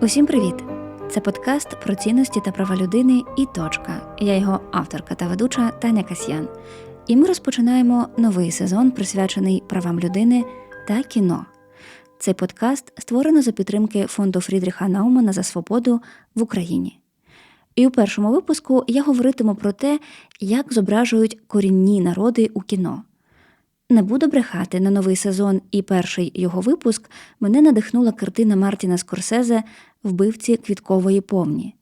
Усім привіт! Це подкаст про цінності та права людини і точка. Я його авторка та ведуча Таня Касьян. І ми розпочинаємо новий сезон, присвячений правам людини та кіно. Цей подкаст створено за підтримки фонду Фрідріха Наумана за свободу в Україні. І у першому випуску я говоритиму про те, як зображують корінні народи у кіно. Не буду брехати на новий сезон і перший його випуск мене надихнула картина Мартіна Скорсезе Вбивці квіткової повні.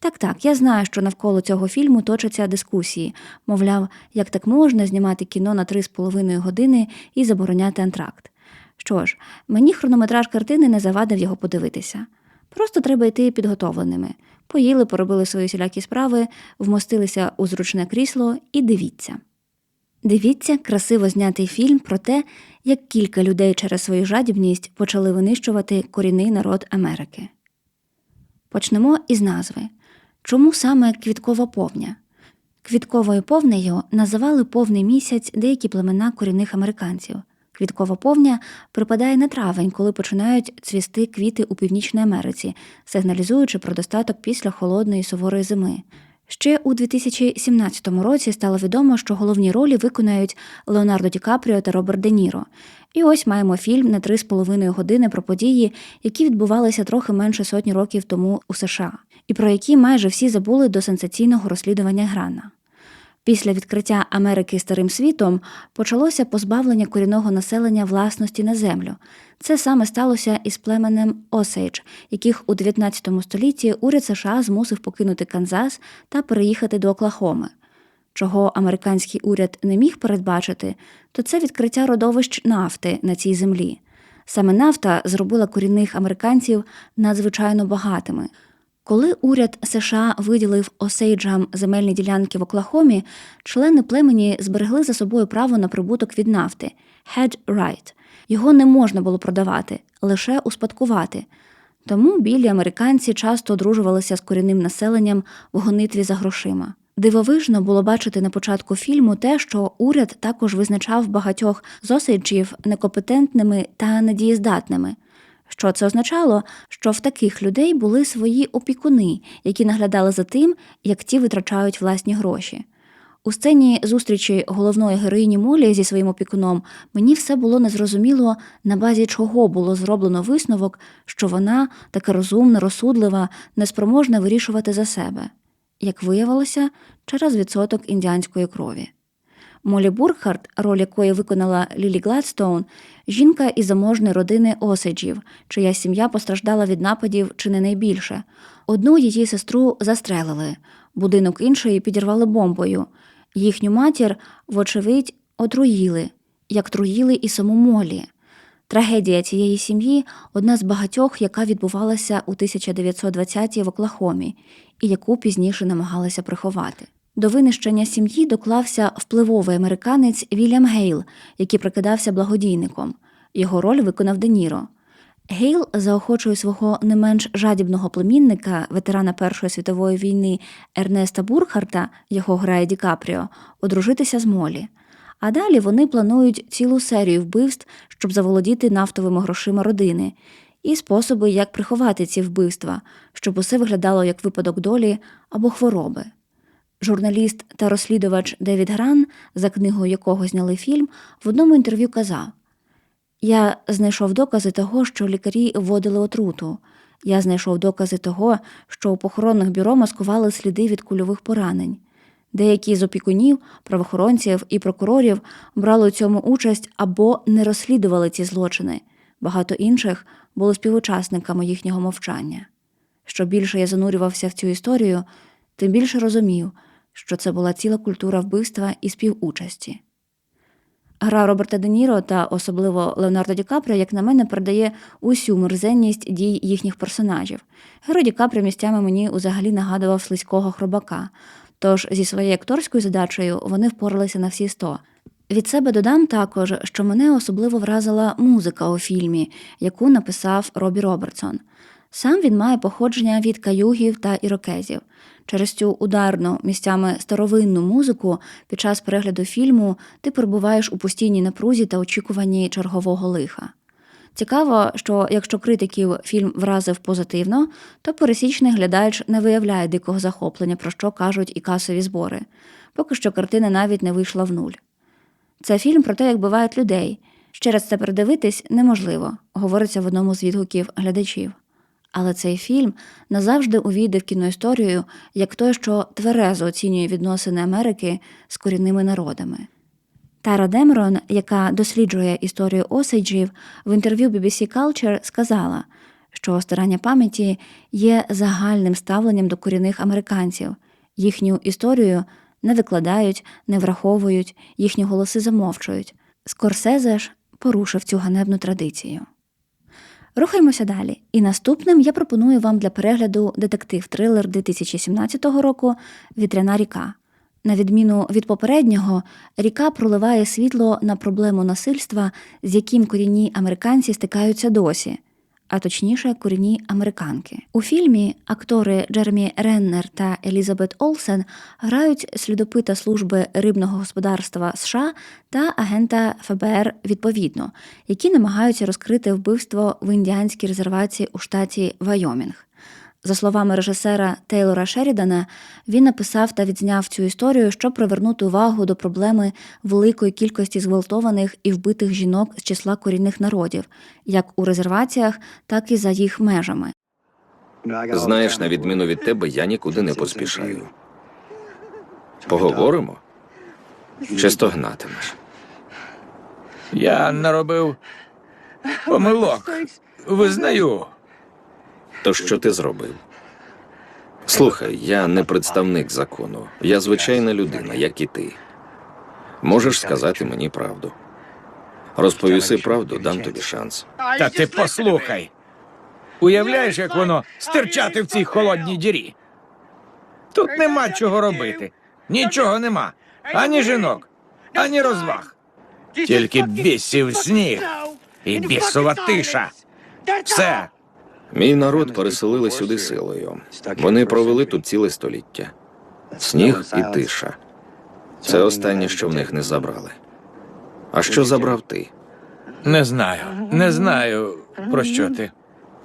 Так, так, я знаю, що навколо цього фільму точаться дискусії, мовляв, як так можна знімати кіно на три з половиною години і забороняти антракт. Що ж, мені хронометраж картини не завадив його подивитися. Просто треба йти підготовленими. Поїли, поробили свої всілякі справи, вмостилися у зручне крісло і дивіться. Дивіться красиво знятий фільм про те, як кілька людей через свою жадібність почали винищувати корінний народ Америки. Почнемо із назви. Чому саме квіткова повня? Квітковою повнею називали повний місяць деякі племена корінних американців. Квіткова повня припадає на травень, коли починають цвісти квіти у Північній Америці, сигналізуючи про достаток після холодної суворої зими. Ще у 2017 році стало відомо, що головні ролі виконають Леонардо Ді Капріо та Роберт Де Ніро. І ось маємо фільм на 3,5 години про події, які відбувалися трохи менше сотні років тому у США, і про які майже всі забули до сенсаційного розслідування Грана. Після відкриття Америки старим світом почалося позбавлення корінного населення власності на землю. Це саме сталося із племенем Осейдж, яких у 19 столітті уряд США змусив покинути Канзас та переїхати до Оклахоми. Чого американський уряд не міг передбачити, то це відкриття родовищ нафти на цій землі. Саме нафта зробила корінних американців надзвичайно багатими. Коли уряд США виділив осейджам земельні ділянки в Оклахомі, члени племені зберегли за собою право на прибуток від нафти head right. Його не можна було продавати, лише успадкувати. Тому білі американці часто одружувалися з корінним населенням в гонитві за грошима. Дивовижно було бачити на початку фільму те, що уряд також визначав багатьох зосейджів некомпетентними та недієздатними. Що це означало? Що в таких людей були свої опікуни, які наглядали за тим, як ті витрачають власні гроші. У сцені зустрічі головної героїні Молі зі своїм опікуном мені все було незрозуміло, на базі чого було зроблено висновок, що вона така розумна, розсудлива, неспроможна вирішувати за себе, як виявилося, через відсоток індіанської крові. Молі Бурхард, роль якої виконала Лілі Гладстоун, жінка із заможної родини Осиджів, чия сім'я постраждала від нападів чи не найбільше. Одну її сестру застрелили, будинок іншої підірвали бомбою. Їхню матір, вочевидь, отруїли, як труїли і саму Молі. Трагедія цієї сім'ї одна з багатьох, яка відбувалася у 1920-ті в Оклахомі, і яку пізніше намагалися приховати. До винищення сім'ї доклався впливовий американець Вільям Гейл, який прикидався благодійником. Його роль виконав Де Ніро. Гейл заохочує свого не менш жадібного племінника, ветерана Першої світової війни Ернеста Бурхарта, його грає Ді Капріо, одружитися з Молі. А далі вони планують цілу серію вбивств, щоб заволодіти нафтовими грошима родини, і способи, як приховати ці вбивства, щоб усе виглядало як випадок долі або хвороби. Журналіст та розслідувач Девід Гран, за книгою якого зняли фільм, в одному інтерв'ю казав: Я знайшов докази того, що лікарі вводили отруту. Я знайшов докази того, що у похоронних бюро маскували сліди від кульових поранень. Деякі з опікунів, правоохоронців і прокурорів брали у цьому участь або не розслідували ці злочини. Багато інших були співучасниками їхнього мовчання. Що більше я занурювався в цю історію, тим більше розумів, що це була ціла культура вбивства і співучасті. Гра Роберта Де Ніро та особливо Леонардо Ді Капріо, як на мене, передає усю мерзенність дій їхніх персонажів. Герой Ді Капріо місцями мені взагалі нагадував слизького хробака, тож зі своєю акторською задачею вони впоралися на всі сто. Від себе додам також, що мене особливо вразила музика у фільмі, яку написав Робі Робертсон. Сам він має походження від каюгів та ірокезів. Через цю ударну місцями старовинну музику під час перегляду фільму ти перебуваєш у постійній напрузі та очікуванні чергового лиха. Цікаво, що якщо критиків фільм вразив позитивно, то пересічний глядач не виявляє дикого захоплення, про що кажуть і касові збори. Поки що картина навіть не вийшла в нуль. Це фільм про те, як бувають людей. Ще раз це передивитись неможливо, говориться в одному з відгуків глядачів. Але цей фільм назавжди увійде в кіноісторію як той, що тверезо оцінює відносини Америки з корінними народами. Тара Демерон, яка досліджує історію осейджів, в інтерв'ю BBC Culture сказала, що старання пам'яті є загальним ставленням до корінних американців. Їхню історію не викладають, не враховують, їхні голоси замовчують. Скорсезе ж порушив цю ганебну традицію. Рухаємося далі. І наступним я пропоную вам для перегляду детектив-трилер 2017 року Вітряна ріка. На відміну від попереднього, ріка проливає світло на проблему насильства, з яким корінні американці стикаються досі, а точніше, корінні американки. У фільмі актори Джермі Реннер та Елізабет Олсен грають слідопита служби рибного господарства США та агента ФБР відповідно, які намагаються розкрити вбивство в індіанській резервації у штаті Вайомінг. За словами режисера Тейлора Шерідана, він написав та відзняв цю історію, щоб привернути увагу до проблеми великої кількості зґвалтованих і вбитих жінок з числа корінних народів, як у резерваціях, так і за їх межами. Знаєш, на відміну від тебе, я нікуди не поспішаю. Поговоримо? Чи стогнатимеш? Я наробив помилок. Визнаю. То що ти зробив? Слухай, я не представник закону. Я звичайна людина, як і ти. Можеш сказати мені правду. Розповіси правду, дам тобі шанс. Та ти послухай. Уявляєш, як воно стирчати в цій холодній дірі? Тут нема чого робити. Нічого нема. Ані жінок, ані розваг. Тільки бісів сніг і бісова тиша. Все. Мій народ переселили сюди силою. Вони провели тут ціле століття. Сніг і тиша. Це останнє, що в них не забрали. А що забрав ти? Не знаю, не знаю, про що ти.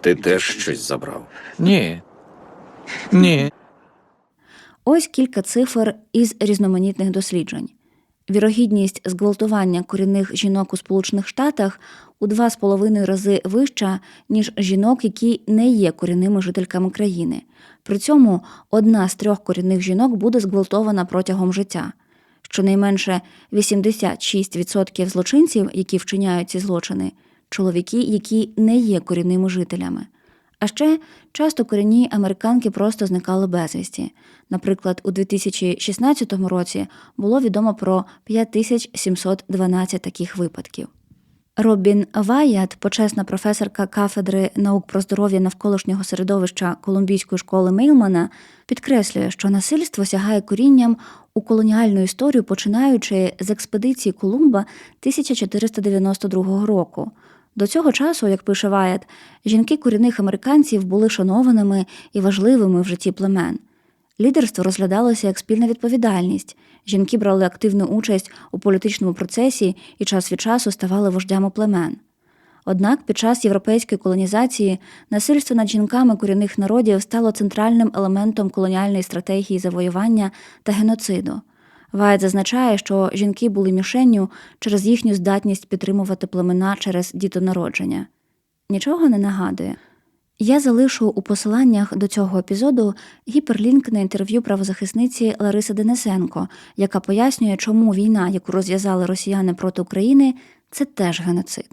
Ти теж щось забрав. Ні. Ні. Ось кілька цифр із різноманітних досліджень. Вірогідність зґвалтування корінних жінок у Сполучених Штатах у два з половиною рази вища, ніж жінок, які не є корінними жительками країни. При цьому одна з трьох корінних жінок буде зґвалтована протягом життя. Щонайменше 86% злочинців, які вчиняють ці злочини, чоловіки, які не є корінними жителями. А ще часто корінні американки просто зникали безвісті. Наприклад, у 2016 році було відомо про 5712 таких випадків. Робін Ваят, почесна професорка кафедри наук про здоров'я навколишнього середовища Колумбійської школи Мейлмана, підкреслює, що насильство сягає корінням у колоніальну історію, починаючи з експедиції Колумба 1492 року. До цього часу, як пише Ваят, жінки корінних американців були шанованими і важливими в житті племен. Лідерство розглядалося як спільна відповідальність. Жінки брали активну участь у політичному процесі і час від часу ставали вождями племен. Однак під час європейської колонізації насильство над жінками корінних народів стало центральним елементом колоніальної стратегії завоювання та геноциду. Вайт зазначає, що жінки були мішенню через їхню здатність підтримувати племена через дітонародження. Нічого не нагадує. Я залишу у посиланнях до цього епізоду гіперлінк на інтерв'ю правозахисниці Лариси Денисенко, яка пояснює, чому війна, яку розв'язали росіяни проти України, це теж геноцид.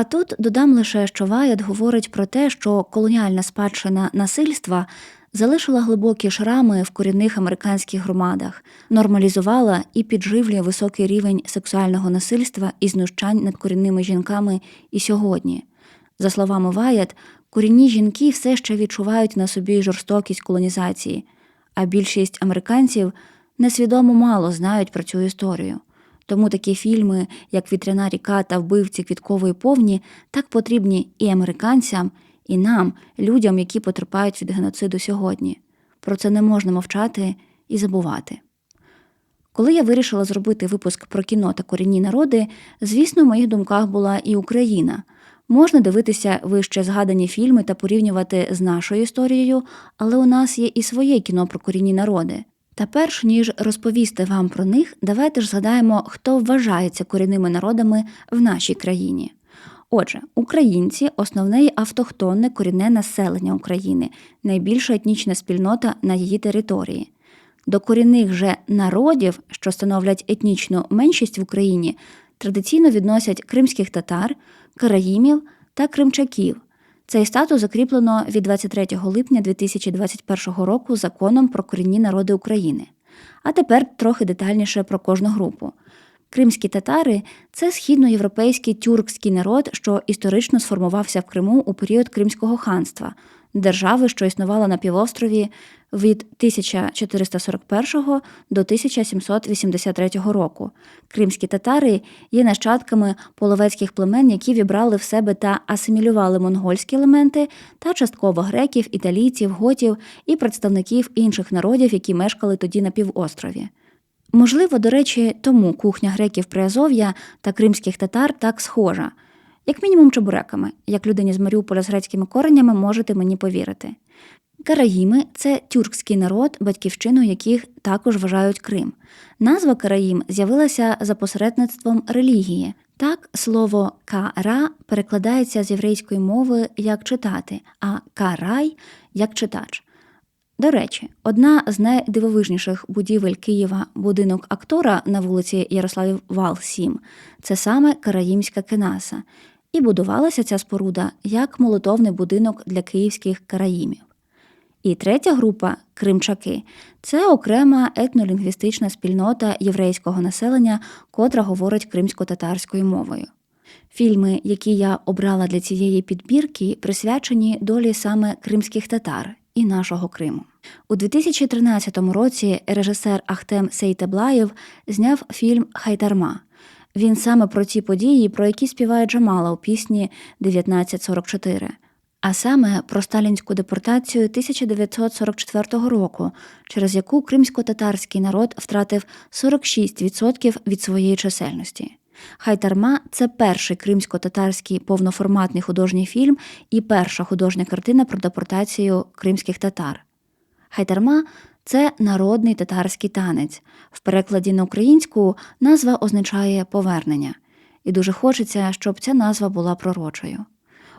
А тут додам лише, що Ваят говорить про те, що колоніальна спадщина насильства залишила глибокі шрами в корінних американських громадах, нормалізувала і підживлює високий рівень сексуального насильства і знущань над корінними жінками і сьогодні. За словами Ваят, корінні жінки все ще відчувають на собі жорстокість колонізації, а більшість американців несвідомо мало знають про цю історію. Тому такі фільми, як Вітряна ріка та вбивці квіткової повні, так потрібні і американцям, і нам, людям, які потерпають від геноциду сьогодні. Про це не можна мовчати і забувати. Коли я вирішила зробити випуск про кіно та корінні народи, звісно, в моїх думках була і Україна, Можна дивитися вище згадані фільми та порівнювати з нашою історією, але у нас є і своє кіно про корінні народи. Та перш ніж розповісти вам про них, давайте ж згадаємо, хто вважається корінними народами в нашій країні. Отже, українці основне автохтонне корінне населення України, найбільша етнічна спільнота на її території. До корінних же народів, що становлять етнічну меншість в Україні, традиційно відносять кримських татар, караїмів та кримчаків. Цей статус закріплено від 23 липня 2021 року законом про корінні народи України. А тепер трохи детальніше про кожну групу. Кримські татари це східноєвропейський тюркський народ, що історично сформувався в Криму у період Кримського ханства, держави, що існувала на півострові від 1441 до 1783 року. Кримські татари є нащадками половецьких племен, які вібрали в себе та асимілювали монгольські елементи та частково греків, італійців, готів і представників інших народів, які мешкали тоді на півострові. Можливо, до речі, тому кухня греків Приазов'я та кримських татар так схожа, як мінімум чебуреками, як людині з Маріуполя з грецькими коренями можете мені повірити. Караїми це тюркський народ, батьківщиною яких також вважають Крим. Назва Караїм з'явилася за посередництвом релігії. Так, слово кара перекладається з єврейської мови як читати, а карай як читач. До речі, одна з найдивовижніших будівель Києва будинок актора на вулиці Ярославів Вал 7 це саме Караїмська кенаса, і будувалася ця споруда як молитовний будинок для київських караїмів. І третя група кримчаки це окрема етнолінгвістична спільнота єврейського населення, котра говорить кримсько-татарською мовою. Фільми, які я обрала для цієї підбірки, присвячені долі саме кримських татар і нашого Криму. У 2013 році режисер Ахтем Сейтеблаєв зняв фільм Хайтарма. Він саме про ті події, про які співає Джамала у пісні 1944, а саме про сталінську депортацію 1944 року, через яку кримсько-татарський народ втратив 46% від своєї чисельності. Хайтарма це перший кримсько-татарський повноформатний художній фільм і перша художня картина про депортацію кримських татар. Хайтарма це народний татарський танець. В перекладі на українську назва означає повернення, і дуже хочеться, щоб ця назва була пророчою.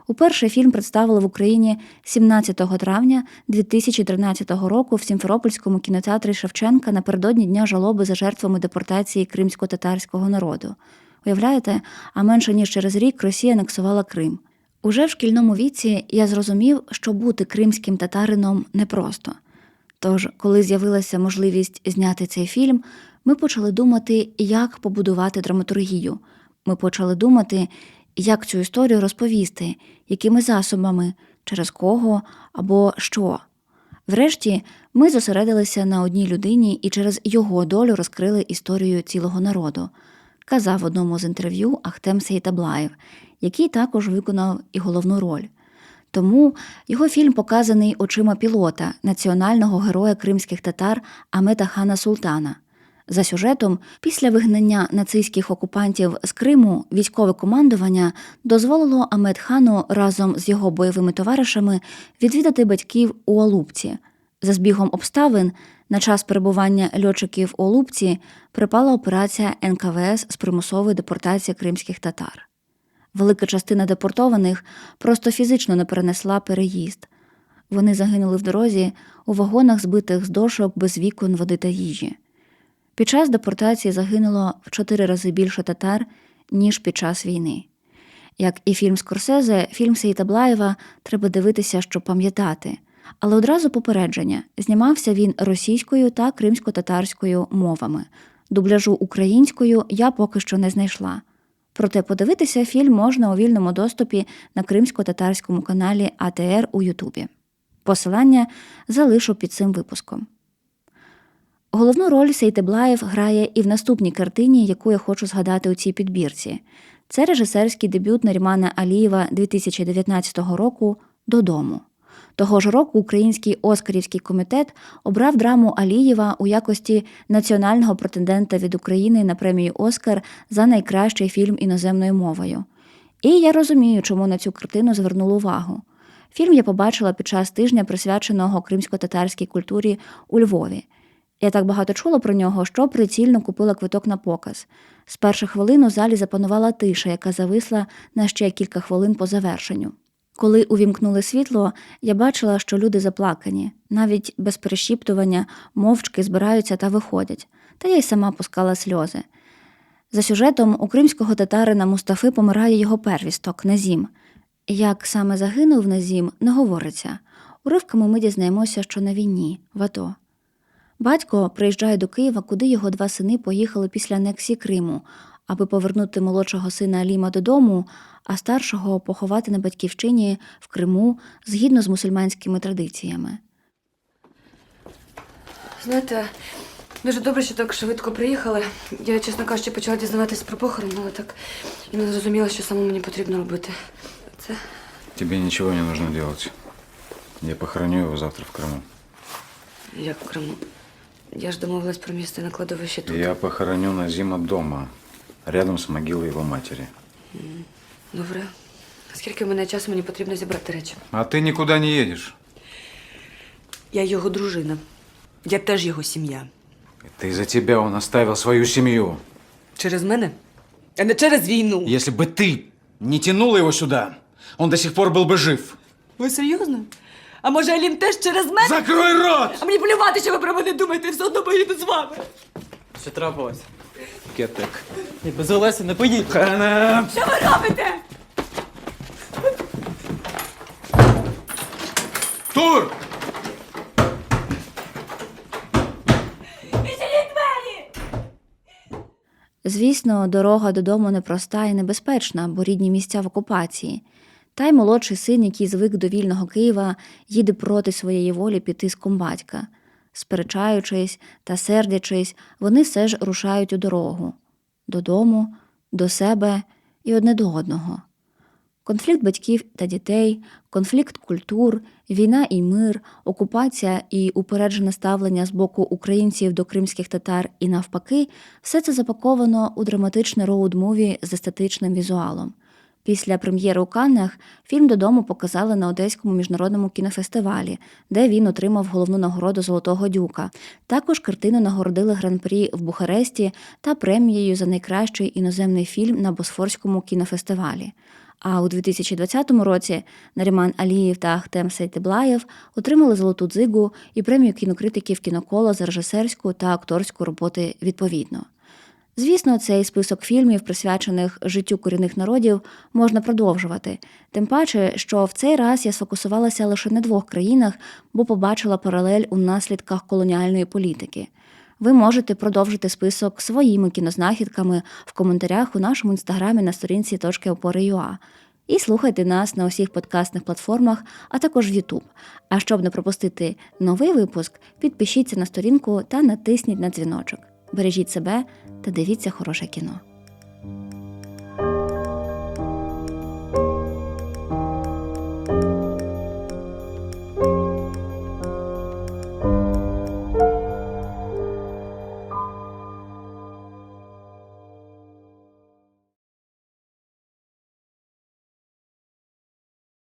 Уперше фільм представили в Україні 17 травня 2013 року в Сімферопольському кінотеатрі Шевченка напередодні дня жалоби за жертвами депортації кримсько-татарського народу. Уявляєте, а менше ніж через рік Росія анексувала Крим. Уже в шкільному віці я зрозумів, що бути кримським татарином непросто. Тож, коли з'явилася можливість зняти цей фільм, ми почали думати, як побудувати драматургію. Ми почали думати, як цю історію розповісти, якими засобами, через кого або що. Врешті ми зосередилися на одній людині і через його долю розкрили історію цілого народу, казав в одному з інтерв'ю Ахтем Сейтаблаєв, який також виконав і головну роль. Тому його фільм показаний очима пілота, національного героя кримських татар Амета Хана Султана. За сюжетом, після вигнання нацистських окупантів з Криму військове командування дозволило Амет Хану разом з його бойовими товаришами відвідати батьків у Алупці. За збігом обставин, на час перебування льотчиків у Алупці припала операція НКВС з примусової депортації кримських татар. Велика частина депортованих просто фізично не перенесла переїзд. Вони загинули в дорозі у вагонах, збитих з дошок без вікон, води та їжі. Під час депортації загинуло в чотири рази більше татар, ніж під час війни. Як і фільм Скорсезе, фільм Сейтаблаєва треба дивитися, щоб пам'ятати. Але одразу попередження знімався він російською та кримсько-татарською мовами. Дубляжу українською я поки що не знайшла. Проте подивитися фільм можна у вільному доступі на кримсько-татарському каналі АТР у Ютубі. Посилання залишу під цим випуском. Головну роль Сейтеблаєв грає і в наступній картині, яку я хочу згадати у цій підбірці. Це режисерський дебют Нарімана Алієва 2019 року Додому. Того ж року Український Оскарівський комітет обрав драму Алієва у якості національного претендента від України на премію Оскар за найкращий фільм іноземною мовою. І я розумію, чому на цю картину звернули увагу. Фільм я побачила під час тижня, присвяченого кримсько-татарській культурі у Львові. Я так багато чула про нього, що прицільно купила квиток на показ. З перших хвилин у залі запанувала тиша, яка зависла на ще кілька хвилин по завершенню. Коли увімкнули світло, я бачила, що люди заплакані, навіть без перешіптування, мовчки збираються та виходять, та я й сама пускала сльози. За сюжетом у кримського татарина Мустафи помирає його первісток Назім. Як саме загинув Назім, не говориться. Уривками ми дізнаємося, що на війні, в АТО. Батько приїжджає до Києва, куди його два сини поїхали після анексії Криму, аби повернути молодшого сина Аліма додому, а старшого поховати на батьківщині в Криму згідно з мусульманськими традиціями. Знаєте, дуже добре, що так швидко приїхали. Я, чесно кажучи, почала дізнаватися про похорон, але так і не зрозуміла, що саме мені потрібно робити. Це Тебе ничего не нужно делать. Я похороню его завтра в Крыму. як в Криму. Я ж домовилась про місце на кладовищі тут. Я похороню Назима дома, рядом с могилой его матери. Добре. Скільки в мене часу мені потрібно зібрати речі? А ты никуда не едешь. Я його дружина. Я теж його сім'я. Это из-за тебя он оставил свою семью. Через мене? А не через війну. Если бы ты не тянула его сюда, он до сих пор был бы жив. Ви серйозно? А може Алін теж через мене? Закрой рот! А мені плювати, що ви про мене думаєте, все одно поїду з вами. Що трапилось? Кетек. Я без Олесі не поїду. Хана! Що ви робите? Тур! Звісно, дорога додому непроста і небезпечна, бо рідні місця в окупації. Та й молодший син, який звик до вільного Києва, їде проти своєї волі під тиском батька. Сперечаючись та сердячись, вони все ж рушають у дорогу додому, до себе і одне до одного. Конфлікт батьків та дітей, конфлікт культур, війна і мир, окупація і упереджене ставлення з боку українців до кримських татар і навпаки, все це запаковано у драматичне роуд-муві з естетичним візуалом. Після прем'єри у Каннах фільм додому показали на Одеському міжнародному кінофестивалі, де він отримав головну нагороду Золотого Дюка. Також картину нагородили гран-прі в Бухаресті та премією за найкращий іноземний фільм на Босфорському кінофестивалі. А у 2020 році Наріман Алієв та Ахтем Сейтеблаєв отримали золоту дзигу і премію кінокритиків кінокола за режисерську та акторську роботи відповідно. Звісно, цей список фільмів, присвячених життю корінних народів, можна продовжувати. Тим паче, що в цей раз я сфокусувалася лише на двох країнах, бо побачила паралель у наслідках колоніальної політики. Ви можете продовжити список своїми кінознахідками в коментарях у нашому інстаграмі на сторінці точки опори.ua. І слухайте нас на усіх подкастних платформах, а також в YouTube. А щоб не пропустити новий випуск, підпишіться на сторінку та натисніть на дзвіночок. Бережіть себе та дивіться хороше кіно.